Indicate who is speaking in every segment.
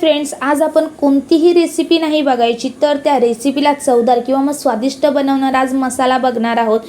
Speaker 1: Friends आज आपण कोणतीही रेसिपी नाही बघायची तर त्या रेसिपीला चवदार किंवा मग स्वादिष्ट बनवणारा आज मसाला बघणार आहोत.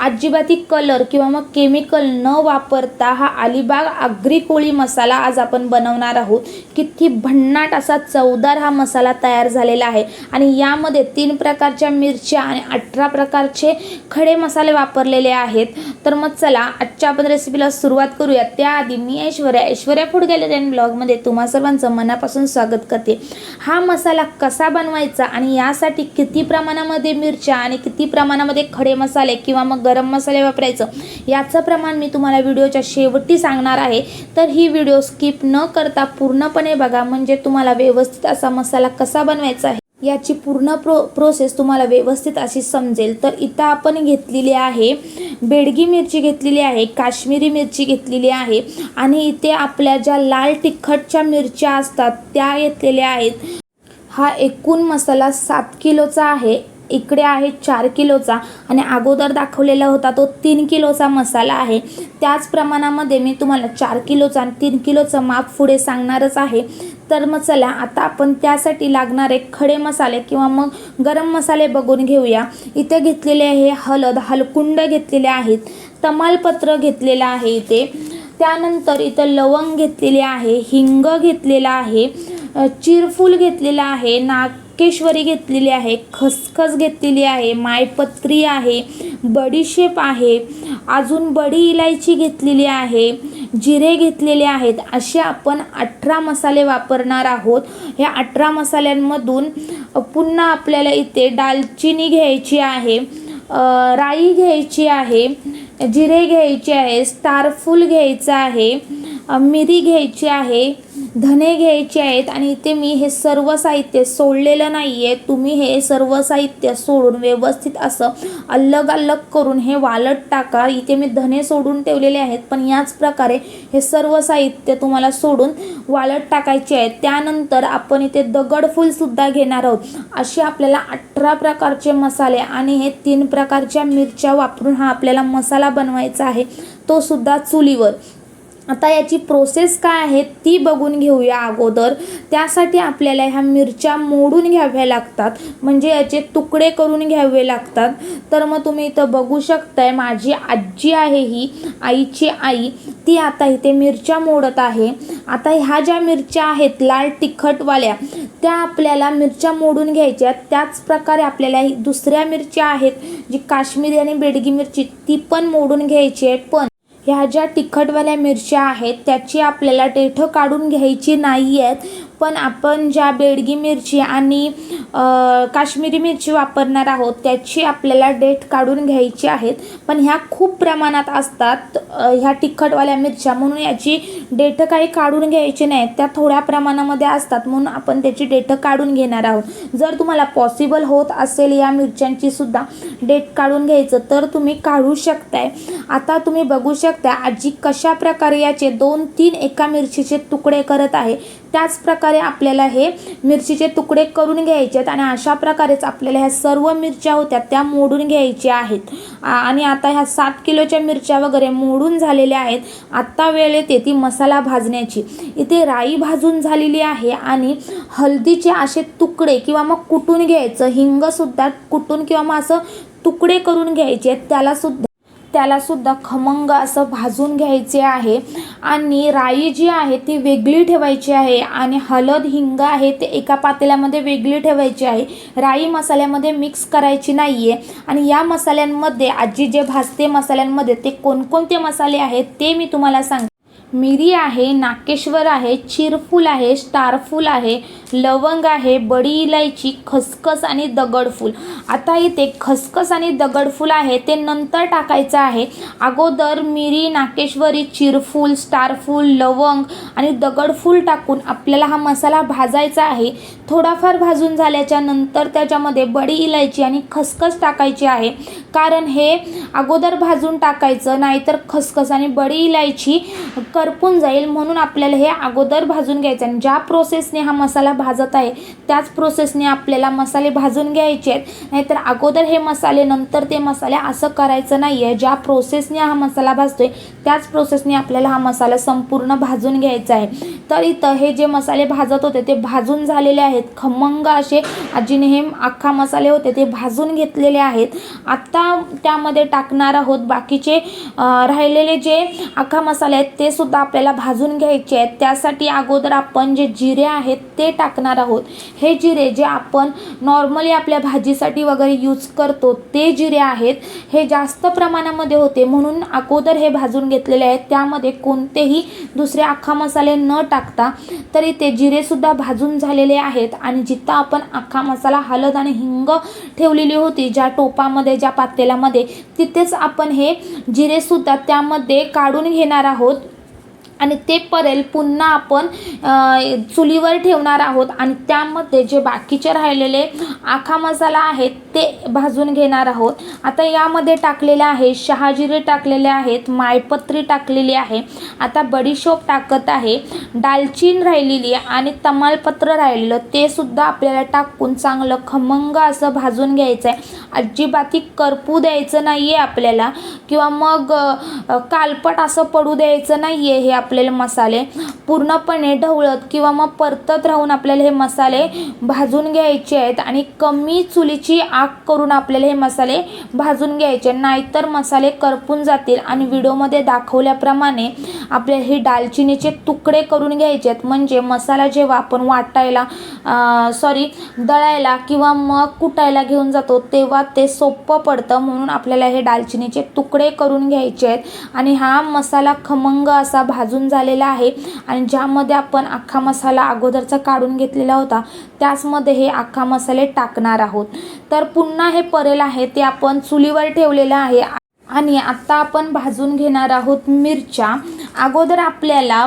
Speaker 1: अजिबाती कलर किंवा मग केमिकल न वापरता हा अलिबाग आगरी कोळी मसाला आज आपण बनवणार आहोत. किती भन्नाट असा चवदार हा मसाला तयार झालेला आहे. आणि यामध्ये तीन प्रकारच्या मिरच्या आणि अठरा प्रकारचे खडे मसाले वापरलेले आहेत. तर मग चला आजच्या आपण रेसिपीला सुरुवात करूया. त्याआधी मी Aishwarya Aishwarya food gallery and ब्लॉगमध्ये तुम्हा सर्वांचं मनापासून स्वागत करते. हा मसाला कसा बनवायचा आणि यासाठी किती प्रमाणामध्ये मिरच्या आणि किती प्रमाणामध्ये खडे मसाले किंवा मग गरम मसाले वापरायचं याचं प्रमाण मी तुम्हाला व्हिडिओच्या शेवटी सांगणार आहे. तर ही व्हिडिओ स्किप न करता पूर्णपणे बघा. म्हणजे तुम्हाला व्यवस्थित असा मसाला कसा बनवायचा आहे. याची पूर्ण प्रो प्रोसेस तुम्हाला व्यवस्थित अशी समजेल. तर इथं आपण घेतलेली आहे बेडगी मिरची घेतलेली आहे काश्मीरी मिरची घेतलेली आहे आणि इथे आपल्या ज्या लाल तिखटच्या मिरच्या असतात त्या घेतलेल्या आहेत. हा एकूण मसाला सात किलोचा आहे. इकडे आहे चार किलोचा आणि अगोदर दाखवलेला होता तो तीन किलोचा मसाला आहे. त्याच प्रमाणामध्ये मी तुम्हाला चार किलोचा आणि तीन किलोचं माप पुढे सांगणारच आहे. तर मग चला आता आपण त्यासाठी लागणारे खडे मसाले किंवा मग गरम मसाले बघून घेऊया. इथे घेतलेले आहे हळद हलकुंड घेतलेले आहेत तमालपत्र घेतलेलं आहे इथे. त्यानंतर इथं लवंग घेतलेले आहे हिंग घेतलेला आहे चिरफूल घेतलेला आहे टक्केश्वरी घेतलेली आहे खसखस घेतलेली आहे मायपत्री आहे बडीशेप आहे अजून बडी इलायची घेतलेली आहे जिरे घेतलेले आहेत. असे आपण अठरा मसाले वापरणार आहोत. ह्या अठरा मसाल्यांमधून पुन्हा आपल्याला इथे दालचिनी घ्यायची आहे राई घ्यायची आहे जिरे घ्यायचे आहे स्टारफूल घ्यायचं आहे मिरी घ्यायची आहे धने घ्यायचे आहेत आणि इथे मी हे सर्व साहित्य सोडलेलं नाही आहे तुम्ही हे सर्व साहित्य सोडून व्यवस्थित असं अलग अलग करून हे वालट टाका. इथे मी धने सोडून ठेवलेले आहेत पण याच प्रकारे हे सर्व साहित्य तुम्हाला सोडून वालट टाकायचे आहेत. त्यानंतर आपण इथे दगडफूलसुद्धा घेणार आहोत. असे आपल्याला अठरा प्रकारचे मसाले आणि हे तीन प्रकारच्या मिरच्या वापरून हा आपल्याला मसाला बनवायचा आहे. तो सुद्धा चुलीवर. आता याची प्रोसेस काय आहे ती बघून घेऊया अगोदर. त्यासाठी आपल्याला ह्या मिरच्या मोडून घ्याव्या लागतात. म्हणजे याचे तुकडे करून घ्यावे लागतात. तर मग तुम्ही इथं बघू शकताय माझी आजी आहे ही आईची आई ती आता इथे मिरच्या मोडत आहे. आता ह्या ज्या मिरच्या आहेत लाल तिखटवाल्या त्या आपल्याला मिरच्या मोडून घ्यायच्या. त्याच प्रकारे आपल्याला ही दुसऱ्या मिरच्या आहेत जी काश्मीरी आणि बेडगी मिरची ती पण मोडून घ्यायची आहे. पण ह्या ज्या तिखटवाल्या मिरच्या आहेत त्याची आपल्याला देठं काढून घ्यायची नाही आहेत पण आपण ज्या बेडगी मिरची आणि काश्मीरी मिरची वापरणार आहोत त्याची आपल्याला डेट काढून घ्यायची आहेत. पण ह्या खूप प्रमाणात असतात ह्या तिखटवाल्या मिरच्या. म्हणून याची डेटं काही काढून घ्यायची नाहीत त्या थोड्या प्रमाणामध्ये असतात. म्हणून आपण त्याची डेटं काढून घेणार आहोत. जर तुम्हाला पॉसिबल होत असेल या मिरच्यांची सुद्धा डेट काढून घ्यायचं तर तुम्ही काढू शकताय. आता तुम्ही बघू शकता आजी कशा प्रकारे याचे दोन तीन एका मिरचीचे तुकडे करत आहे. त्याच प्रकारे आपल्याला हे मिरचीचे तुकडे करून घ्यायचे आहेत आणि अशा प्रकारेच आपल्याला ह्या सर्व मिरच्या होत्या त्या मोडून घ्यायच्या आहेत. आणि आता ह्या सात किलोच्या मिरच्या वगैरे मोडून झालेल्या आहेत. आत्ता वेळ येते ती मसाला भाजण्याची. इथे राई भाजून झालेली आहे आणि हळदीचे असे तुकडे किंवा मग कुटून घ्यायचं हिंगसुद्धा कुटून किंवा मग असं तुकडे करून घ्यायचे आहेत. त्यालासुद्धा त्यालासुद्धा खमंग असं भाजून घ्यायचे आहे. आणि राई जी आहे ती वेगळी ठेवायची आहे. आणि हळद हिंग आहे ते एका पातेल्यामध्ये वेगळी ठेवायची आहे. राई मसाल्यामध्ये मिक्स करायची नाही आहे आणि या मसाल्यांमध्ये आजी जे भाजते मसाल्यांमध्ये ते कोणकोणते मसाले आहेत ते मी तुम्हाला सांग मिरी आहे नाकेश्वर आहे चिरफूल आहे स्टारफूल आहे लवंग आहे बडी इलायची खसखस आणि दगडफूल. आता इथे खसखस आणि दगडफूल आहे ते नंतर टाकायचं आहे. अगोदर मिरी नाकेश्वरी चिरफूल स्टारफूल लवंग आणि दगडफूल टाकून आपल्याला हा मसाला भाजायचा आहे. थोडाफार भाजून झाल्याच्यानंतर त्याच्यामध्ये बडी इलायची आणि खसखस टाकायची आहे. कारण हे अगोदर भाजून टाकायचं नाहीतर खसखस आणि बडी इलायची करपून जाईल म्हणून आपल्याला हे अगोदर भाजून घ्यायचं आणि ज्या प्रोसेसने हा मसाला भाजत आहे. त्याच प्रोसेसने आपल्याला मसाले भाजून घ्यायचे आहेत. नाहीतर अगोदर हे मसाले नंतर ते मसाले असं करायचं नाही आहे ज्या प्रोसेसने हा मसाला भाजतोय त्याच प्रोसेसने आपल्याला हा मसाला संपूर्ण भाजून घ्यायचा आहे. तर इथं हे जे मसाले भाजत होते ते भाजून झालेले आहेत. खमंग असे आजीने हे अख्खा मसाले होते ते भाजून घेतलेले आहेत. आत्ता त्यामध्ये टाकणार आहोत बाकीचे राहिलेले जे अख्खा मसाले आहेत ते सुद्धा आपल्याला भाजून घ्यायचे आहेत. त्यासाठी अगोदर आपण जे जिरे आहेत ते टाक टाकणार आहोत. हे जिरे जे आपण नॉर्मली आपल्या भाजीसाठी वगैरे यूज करतो ते जिरे आहेत. हे जास्त प्रमाणामध्ये होते. म्हणून अगोदर हे भाजून घेतलेले आहेत. त्यामध्ये कोणतेही दुसरे अख्खा मसाले न टाकता तरी ते जिरेसुद्धा भाजून झालेले आहेत. आणि जिथं आपण अख्खा मसाला हलद आणि हिंग ठेवलेली होती ज्या टोपामध्ये ज्या पातेल्यामध्ये तिथेच आपण हे जिरेसुद्धा त्यामध्ये काढून घेणार आहोत. आणि ते परेल पुन्हा आपण चुलीवर ठेवणार आहोत. आणि त्यामध्ये जे बाकीचे राहिलेले आखा मसाला आहेत ते भाजून घेणार आहोत. आता यामध्ये टाकलेले आहे शहाजिरे टाकलेले आहेत मायपत्री टाकलेली आहे. आता बडीशोप टाकत आहे. दालचीन राहिलेली आहे आणि तमालपत्र राहिलेलं ते सुद्धा आपल्याला टाकून चांगलं खमंग असं भाजून घ्यायचं आहे अजिबाती करपू द्यायचं नाही आहे आपल्याला. किंवा मग कालपट असं पडू द्यायचं नाही आहे हे आपल्याला मसाले पूर्णपणे ढवळत किंवा मग परतत राहून आपल्याला हे मसाले भाजून घ्यायचे आहेत आणि कमी चुलीची आग करून आपल्याला हे मसाले भाजून घ्यायचे नाहीतर मसाले करपून जातील आणि व्हिडिओमध्ये दाखवल्याप्रमाणे आपल्याला हे दालचिनीचे तुकडे करून घ्यायचे आहेत. म्हणजे मसाला जेव्हा आपण वाटायला सॉरी दळायला किंवा मग कुटायला घेऊन जातो तेव्हा ते सोपं पडतं. म्हणून आपल्याला हे दालचिनीचे तुकडे करून घ्यायचे आहेत. आणि हा मसाला खमंग असा भाजून झालेला आहे आणि ज्यामध्ये आपण अख्खा मसाला अगोदरचा काढून घेतलेला होता त्याचमध्ये हे अख्खा मसाले टाकणार आहोत. तर पुन्हा हे परेल आहे ते आपण चुलीवर ठेवलेलं आहे. आणि आत्ता आपण भाजून घेणार आहोत मिरच्या. अगोदर आपल्याला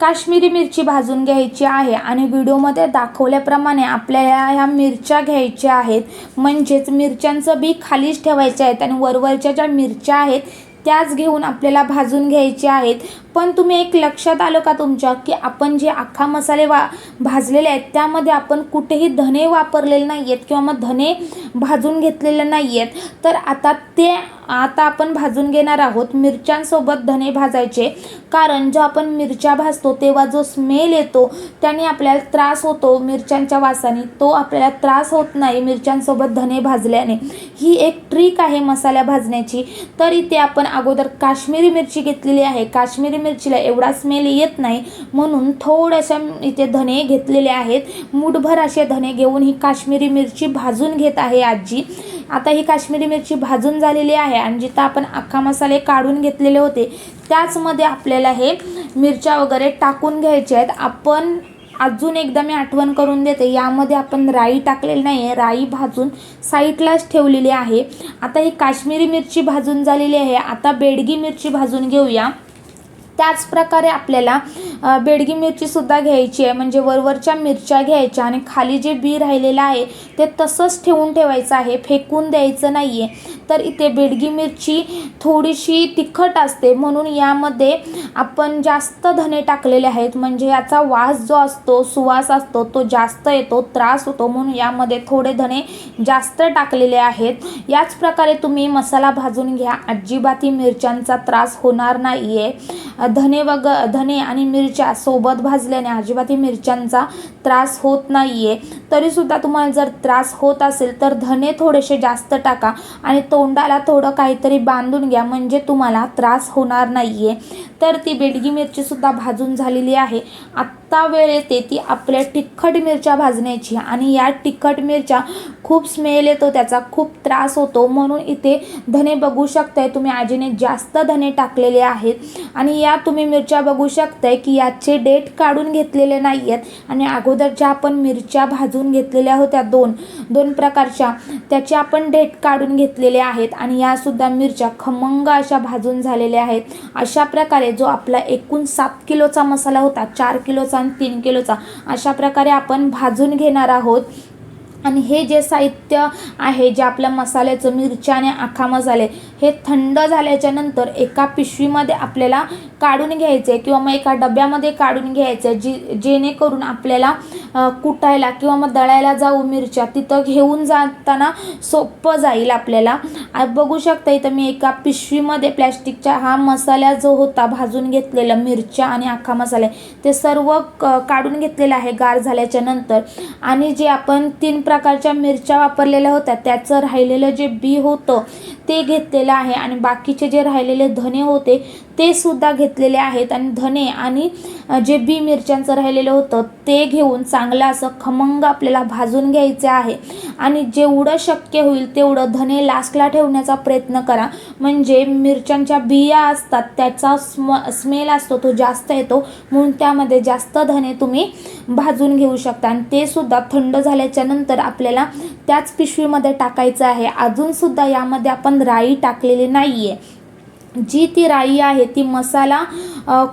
Speaker 1: काश्मीरी मिरची भाजून घ्यायची आहे आणि व्हिडिओमध्ये दाखवल्याप्रमाणे आपल्याला ह्या मिरच्या घ्यायच्या आहेत. म्हणजेच मिरच्यांचं बी खालीच ठेवायचे आहेत आणि वरवरच्या ज्या मिरच्या आहेत त्याच घेऊन आपल्याला भाजून घ्यायचे आहेत. पण तुम्ही एक लक्षात आलं का तुमच्या की आपण जे अख्खा मसाले वा भाजलेले आहेत त्यामध्ये आपण कुठेही धने वापरलेले नाही आहेत किंवा मग धने भाजून घेतलेले नाही आहेत तर आता ते आता आपण भाजून घेणार आहोत मिरच्यांसोबत धने भाजायचे. कारण जो आपण मिरच्या भाजतो तेव्हा जो स्मेल येतो त्याने आपल्याला त्रास होतो मिरच्यांच्या वासाने. तो आपल्याला त्रास होत नाही मिरच्यांसोबत धने भाजल्याने. ही एक ट्रिक आहे मसाल्या भाजण्याची. तर इथे आपण अगोदर काश्मीरी मिरची घेतलेली आहे. काश्मीरी मिरचीला एवढा स्मेल येत नाही. म्हणून थोड्याशा इथे धने घेतलेले आहेत. मूठभर असे धने घेऊन ही काश्मीरी मिरची भाजून घेत आहे आजी. आता ही काश्मीरी मिरची भाजून झालेली आहे आणि जिथं आपण अख्खा मसाले काढून घेतलेले होते त्याचमध्ये आपल्याला हे मिरच्या वगैरे टाकून घ्यायच्या आहेत. आपण अजून एकदा मी आठवण करून देते यामध्ये आपण राई टाकलेली नाही आहे. राई भाजून साईडलाच ठेवलेली आहे. आता ही काश्मीरी मिरची भाजून झालेली आहे. आता बेडगी मिरची भाजून घेऊया. त्याच प्रकारे आपल्याला बेडगी मिरचीसुद्धा घ्यायची आहे. म्हणजे वरवरच्या मिरच्या घ्यायच्या आणि खाली जे बी राहिलेलं आहे ते तसंच ठेवून ठेवायचं आहे. फेकून द्यायचं नाही आहे तर इथे बेडगी मिरची थोडीशी तिखट असते. म्हणून यामध्ये आपण जास्त धने टाकलेले आहेत. म्हणजे याचा वास जो असतो सुवास असतो तो जास्त येतो त्रास होतो. म्हणून यामध्ये थोडे धने जास्त टाकलेले आहेत. याच प्रकारे तुम्ही मसाला भाजून घ्या. अजिबाती मिरच्यांचा त्रास होणार नाही आहे धने वग धने आणि मिरच्या सोबत भाजल्याने अजिबाती मिरच्यांचा त्रास होत नाही आहे तरीसुद्धा तुम्हाला जर त्रास होत असेल तर धने थोडेसे जास्त टाका आणि तोंडाला थोडं काहीतरी बांधून घ्या म्हणजे तुम्हाला त्रास होणार नाही आहे तर ती बेडगी मिरचीसुद्धा भाजून झालेली आहे. आत्ता वेळ येते ती आपल्या तिखट मिरच्या भाजण्याची आणि या तिखट मिरच्या खूप स्मेल येतो त्याचा खूप त्रास होतो. म्हणून इथे धने बघू शकताय तुम्ही आजीने जास्त धने टाकलेले आहेत. आणि या तुम्ही मिरच्या बघू शकताय की याचे डेट काढून घेतलेले नाही आहेत आणि अगोदरच्या आपण मिरच्या भाजून घेतलेल्या होत्या दोन दोन प्रकारच्या. त्याचे आपण डेट काढून घेतलेले आहेत आणि यासुद्धा मिरच्या खमंग अशा भाजून झालेल्या आहेत. अशा प्रकारे जो आपला एकूण सात किलोचा मसाला होता चार किलोचा आणि तीन किलोचा अशा प्रकारे आपण भाजून घेणार आहोत. आणि हे जे साहित्य आहे जे आपल्या मसाल्याचं मिरच्या आणि आखा मसाले हे थंड झाल्याच्यानंतर एका पिशवीमध्ये आपल्याला काढून घ्यायचे किंवा मग एका डब्यामध्ये काढून घ्यायचे आहे जी जेणेकरून आपल्याला कुटायला किंवा मग दळायला जाऊ मिरच्या तिथं घेऊन जाताना सोपं जाईल आपल्याला. बघू शकता इथं मी एका पिशवीमध्ये प्लॅस्टिकच्या हा मसाला जो होता भाजून घेतलेला मिरच्या आणि आखा मसाले ते सर्व क काढून घेतलेलं आहे गार झाल्याच्यानंतर. आणि जे आपण तीन प्रकारच्या मिरच्या वापरलेल्या होत्या. त्याचं राहिलेलं जे बी होतं ते घेतलेलं आहे. आणि बाकीचे जे राहिलेले धने होते ते सुद्धा घेतलेले आहेत. आणि धने आणि जे बी मिरच्यांचं राहिलेलं होतं ते घेऊन चांगलं असं खमंग आपल्याला भाजून घ्यायचे आहे. आणि जेवढं शक्य होईल तेवढं धने लास्टला ठेवण्याचा प्रयत्न करा. म्हणजे मिरच्यांच्या बिया असतात त्याचा स्म स्मेल असतो तो जास्त येतो. म्हणून त्यामध्ये जास्त धने तुम्ही भाजून घेऊ शकता. आणि ते सुद्धा थंड झाल्याच्यानंतर आपल्याला त्याच पिशवीमध्ये टाकायचं आहे. अजूनसुद्धा यामध्ये आपण राई टाकलेली नाही आहे जी ती राई आहे ती मसाला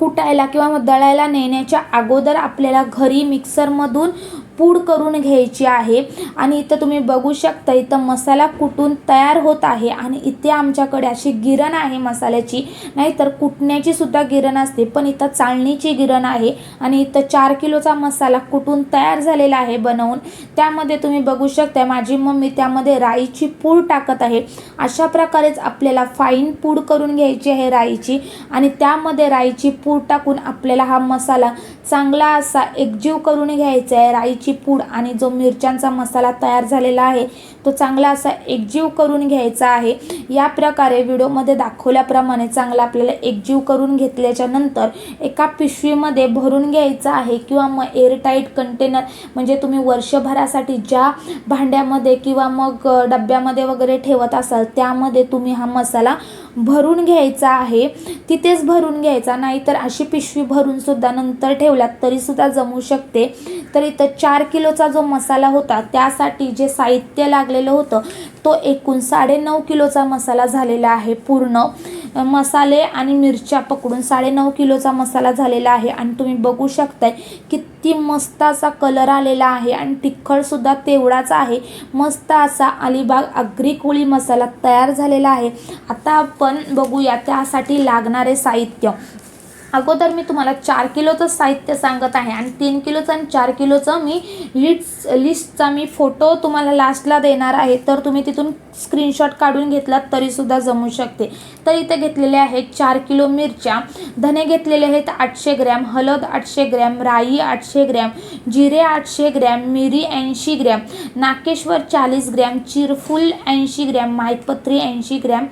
Speaker 1: कुटायला किंवा मग दळायला नेण्याच्या अगोदर आपल्याला घरी मिक्सरमधून पूड करून घ्यायची आहे. आणि इथं तुम्ही बघू शकता इथं मसाला कुटून तयार होत आहे. आणि इथे आमच्याकडे अशी गिरण आहे मसाल्याची. नाहीतर कुटण्याची सुद्धा गिरण असते पण इथं चाळणीची गिरण आहे. आणि इथं चार किलोचा मसाला कुटून तयार झालेला आहे बनवून. त्यामध्ये तुम्ही बघू शकता माझी मम्मी त्यामध्ये राईची पूड टाकत आहे. अशा प्रकारेच आपल्याला फाईन पूड करून घ्यायची आहे राईची. आणि त्यामध्ये राईची पूड टाकून आपल्याला हा मसाला चांगला असा एकजीव करून घ्यायचा आहे. राईची पूड आणि जो मिरच्यांचा मसाला तयार झालेला आहे तो चांगला असा एकजीव करून घ्यायचा आहे. या प्रकारे व्हिडिओमध्ये दाखवल्याप्रमाणे चांगला आपल्याला एकजीव करून घेतल्याच्या नंतर एका पिशवीमध्ये भरून घ्यायचा आहे किंवा मग एअरटाईट कंटेनर म्हणजे तुम्ही वर्षभरासाठी ज्या भांड्यामध्ये किंवा मग डब्यामध्ये वगैरे ठेवत असाल त्यामध्ये तुम्ही हा मसाला भरून घ्यायचा आहे. तिथेच भरून घ्यायचा नाहीतर अशी पिशवी भरून सुद्धा नंतर ठेवलात तरीसुद्धा जमू शकते. तर इथं चार किलोचा जो मसाला होता त्यासाठी जे साहित्य लागले झालेलं होतं. तो एकूण साडेनऊ किलोचा मसाला झालेला आहे पूर्ण. मसाले आणि मिरच्या पकडून साडेनऊ किलोचा मसाला झालेला आहे. आणि तुम्ही बघू शकताय किती मस्त असा कलर आलेला आहे आणि तिखटसुद्धा तेवढाच आहे. मस्त असा अलिबाग आगरी कोळी मसाला तयार झालेला आहे. आता आपण बघूया त्यासाठी लागणारे साहित्य. अगोदर मी तुम्हाला चार किलोचं साहित्य सांगत आहे आणि तीन किलोचं आणि चार किलोचं मी लिस्ट लिस्टचा मी फोटो तुम्हाला लास्टला देणार आहे. तर तुम्ही तिथून स्क्रीनशॉट काढून घेतलात तरीसुद्धा जमू शकते. तर इथे घेतलेले आहेत चार किलो मिरच्या. धने घेतलेले आहेत आठशे ग्रॅम हळद आठशे ग्रॅम राई आठशे ग्रॅम जिरे आठशे ग्रॅम मिरी ऐंशी ग्रॅम नाकेश्वर चाळीस ग्रॅम चिरफूल ऐंशी ग्रॅम मायपत्री ऐंशी ग्रॅम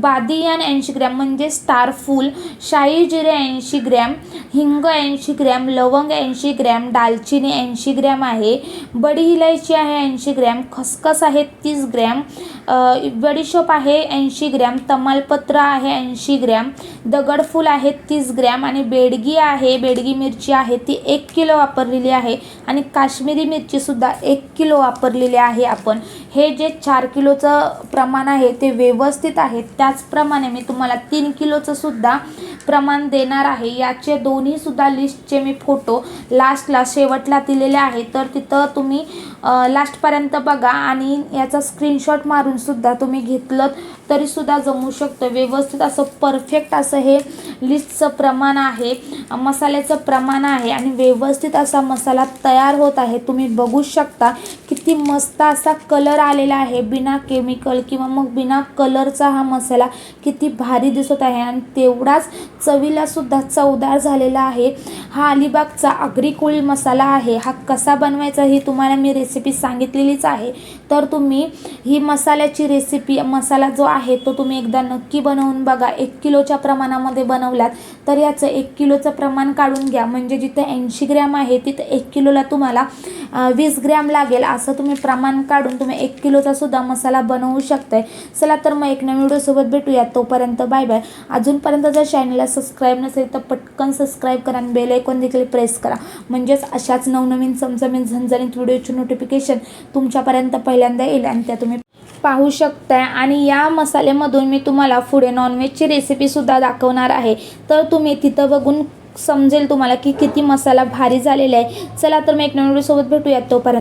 Speaker 1: बादियान ऐंशी ग्रॅम म्हणजे स्टार फूल शाही जिरे ऐंशी ऐंशी ग्रॅम हिंग ऐंशी ग्रॅम लवंग ऐंशी ग्रॅम दालचिनी ऐंशी ग्रॅम आहे बडी इलायची आहे ऐंशी ग्रॅम खसखस आहे तीस ग्रॅम बडीशोप आहे ऐंशी ग्रॅम तमालपत्र आहे ऐंशी ग्रॅम दगडफूल आहे तीस ग्रॅम आणि बेडगी आहे बेडगी मिरची आहे ती एक किलो वापरलेली आहे आणि काश्मीरी मिरचीसुद्धा एक किलो वापरलेली आहे आपण. हे जे चार किलोचं प्रमाण आहे ते व्यवस्थित आहे. त्याचप्रमाणे मी तुम्हाला तीन किलोचं सुद्धा प्रमाण देणार आहे. याचे दोन्हीसुद्धा लिस्टचे मी फोटो लास्टला शेवटला दिलेले आहे. तर तिथं तुम्ही लास्टपर्यंत बघा आणि याचा स्क्रीनशॉट मारून सुद्धा तुम्ही घेतलं तरीसुद्धा जमू शकतं. व्यवस्थित असं परफेक्ट असं हे लिस्टचं प्रमाण आहे. मसाल्याचं प्रमाण आहे आणि व्यवस्थित असा मसाला तयार होत आहे. तुम्ही बघू शकता किती मस्त असा कलर आलेला आहे. बिना केमिकल किंवा मग बिना कलरचा हा मसाला किती भारी दिसत आहे. आणि तेवढाच चवीला सुद्धा चवदार झालेला आहे. हा अलिबागचा आगरी कोळी मसाला आहे. हा कसा बनवायचा ही तुम्हाला मी रेसिपी सांगितलेलीच आहे. तर तुम्ही ही मसाल्याची रेसिपी मसाला जो आहे तो तुम्ही एकदा नक्की बनवून बघा. एक किलोच्या प्रमाणामध्ये बनवलात तर याचं एक किलोचं प्रमाण काढून घ्या. म्हणजे जिथे ऐंशी ग्रॅम आहे तिथं एक किलोला तुम्हाला वीस ग्रॅम लागेल. असं तुम्ही प्रमाण काढून तुम्ही एक किलोचा सुद्धा मसाला बनवू शकताय. चला तर मग एक नवीन व्हिडिओसोबत भेटूया तोपर्यंत बाय बाय. अजूनपर्यंत जर चॅनलला सबस्क्राईब नसेल तर पटकन सबस्क्राईब करा आणि बेल आयकॉन देखील प्रेस करा. म्हणजेच अशाच नवनवीन चमचमीत झणझणीत व्हिडिओची नोटिफिकेशन तुमच्यापर्यंत पहिल्यांदा येईल आणि त्या तुम्ही पाहू शकताय. आणि या मसाल्यामधून मी तुम्हाला पुढे नॉनव्हेजची रेसिपीसुद्धा दाखवणार आहे. तर तुम्ही तिथं बघून समजेल तुम्हाला की किती मसाला भारी झालेला आहे. चला तर मी एक नवीन व्हिडिओसोबत भेटूयात तोपर्यंत.